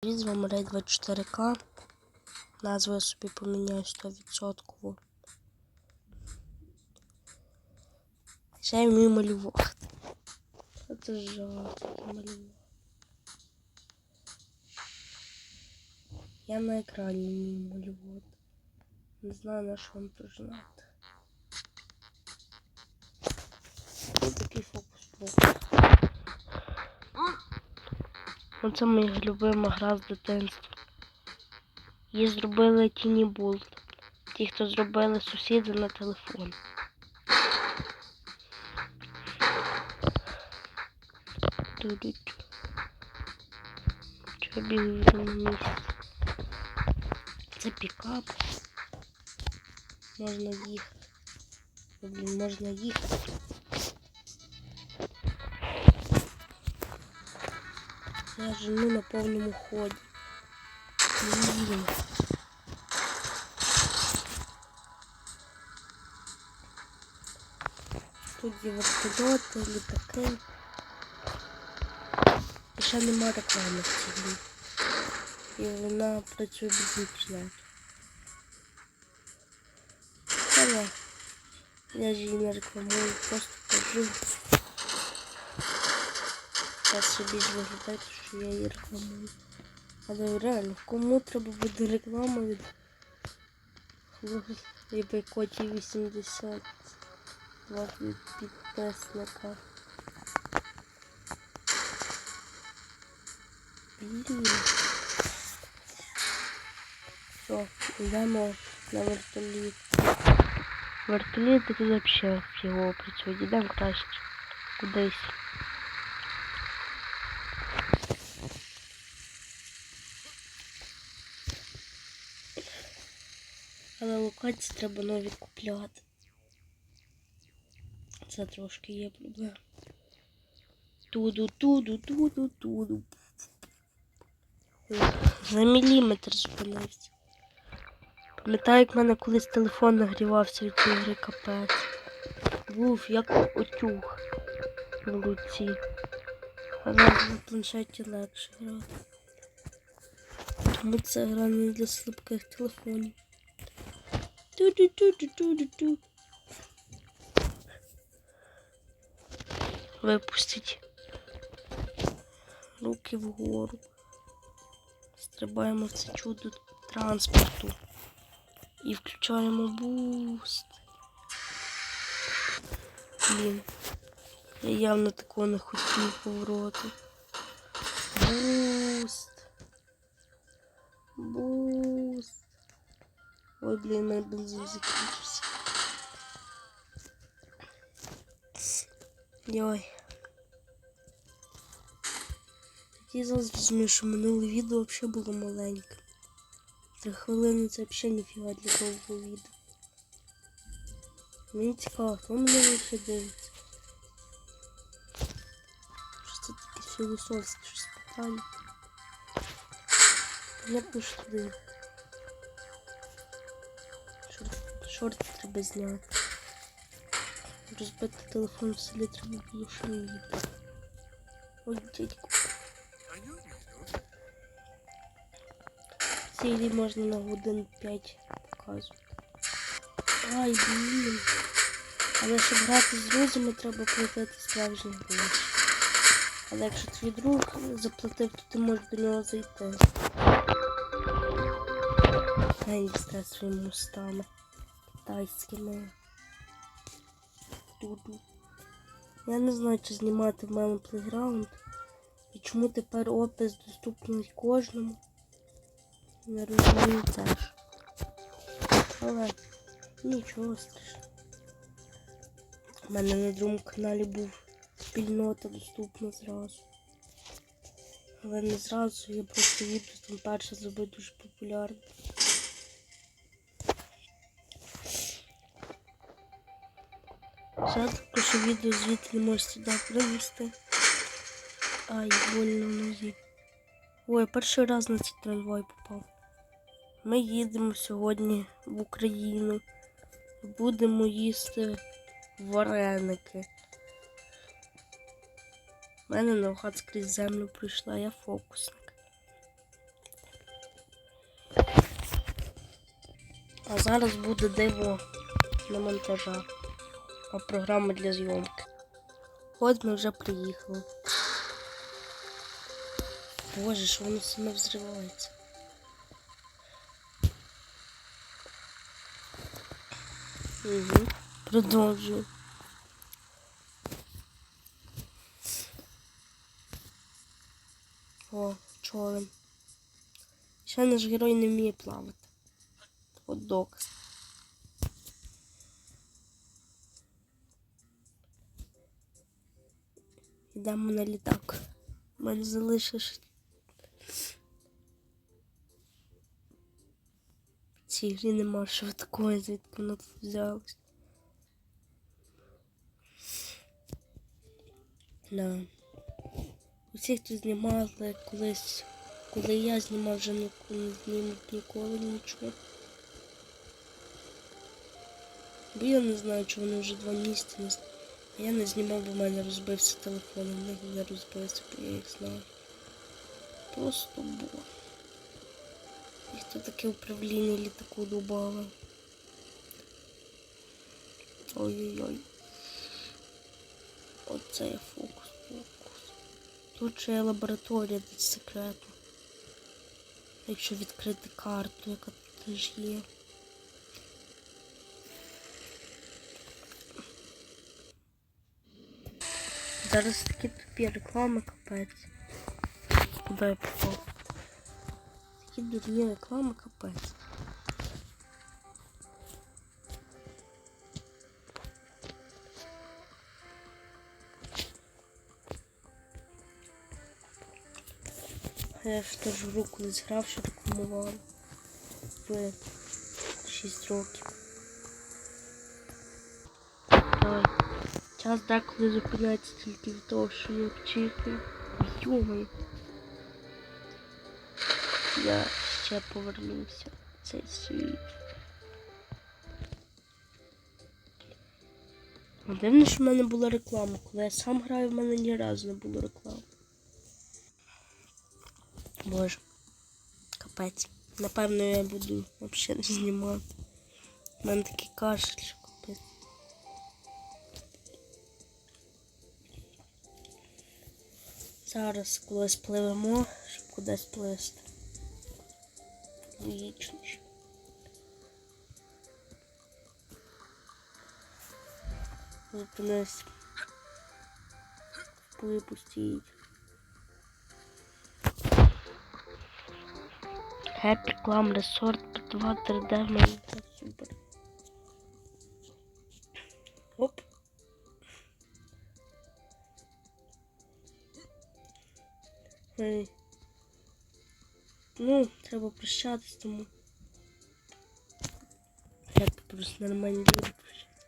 Привіт, з вами Рей 24К. Назву я собі поміняю 100%. Ще я вмію малювати. Це жах, таке малювати. Я на екрані вмію малювати. Не знаю, на що вам тут знати. Ось такий фокус-покус. Оце моя любима гра з дитинства. Її зробили Тіні Булт. Ті, хто зробили сусіди на телефон. Ту-ду-ту. Чого бігаю вже місяць? Це пікап. Можна їхати. Можна їхати. Я жену на повному ході. Блін. Тут є вертольоти, літаки. І ще нема реклами в цій грі. І вона працює без інтернету. Але я ж її не рекламую, просто кажу. Зараз собі ж виглядає, що я її рекламую. Але реально, кому треба буде реклама від Риби коті 80 від підписника. Блін. Все, йдемо на вертоліт. Вертоліт тут взагалі його працює. Йдемо краще кудись. Але треба нові купляти. Це трошки є проблема. Туду, туду, туду, туду. За міліметр зупинився. Пам'ятаю, як в мене колись телефон нагрівався від цієї гри капець. Був як утюг в руці. Але на планшеті легше грати. Тому це гра не для слабких телефонів. Ту-ду-ду-ду-ду-ду-ду. Випустіть руки вгору. Стрибаємо в це чудо транспорту. І включаємо буст. Блін. Я явно такого не хотів повороту. Буст. Буст. Ой, блін, у мене бензин закінчився. Йой. Я зараз розумію, що минуле відео взагалі було маленьке. Три хвилини це взагалі ніфіга для довгого відео. Мені цікаво, хто мене лише дивиться. Що це таке філософське щось питання. Понятно, що туди. Шорти треба зняти. Розбити телефон в селі треба було ще не. Ой, дядько. Цій грі можна на годин 5 показувати. Ай, блін. Але щоб грати з друзями, треба платити справжні гроші. Але якщо твій друг заплатив, то ти можеш до нього зайти. Гей, з своїми устами китайськими. Туду. Я не знаю, чи знімати в мене плейграунд. І чому тепер опис доступний кожному. Не розумію теж. Але нічого страшного. У мене на другому каналі був спільнота доступна зразу. Але не зразу, я просто відео там перше зробив дуже популярне. Жалко, що відео звідти не можу сюди привезти. Ай, больно в нозі. Ой, перший раз на цей трамвай попав. Ми їдемо сьогодні в Україну. Будемо їсти вареники. У мене навгад скрізь землю прийшла, я фокусник. А зараз буде диво на монтажа. А програма для зйомки. От ми вже приїхали. Боже, що воно саме взривається. Угу. Продовжую. О, човен. Ще наш герой не вміє плавати. От доказ. Йдемо на літак. У мене залишиш. Цій грі нема швидкої, звідки воно тут взялось. Да. Усі, хто знімали колись, коли я знімав, вже не знімуть ніколи нічого. Бо я не знаю, чи вони вже два місяці не я не знімав, бо в мене розбився телефон, у них не розбився, бо я їх знаю. Просто було. І хто таке управління літаку дубали? Ой-ой-ой. Оце є фокус, фокус. Тут ще є лабораторія десь секретна. Якщо відкрити карту, яка тут теж є. Зараз такі тупі реклами капець. Куди я попав? Такі дурні реклами капець. А Я ж теж в руку не зграв, що рекламували. В 6 років. Час деколи зупиняється тільки від того, що я вчити. Йомай. Я ще повернувся в цей світ. Дивно, що в мене була реклама. Коли я сам граю, в мене ні разу не було реклами. Боже. Капець. Напевно, я буду взагалі не знімати. У мене такий кашель, Зараз колись пливемо, щоб кудись плисти. Вічніше. Зупинись. Випустіть. Happy Clam Resort 2 3D в Ей. Ну, треба прощатись тому. Як просто нормальні люди прощаються.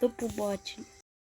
До побачення.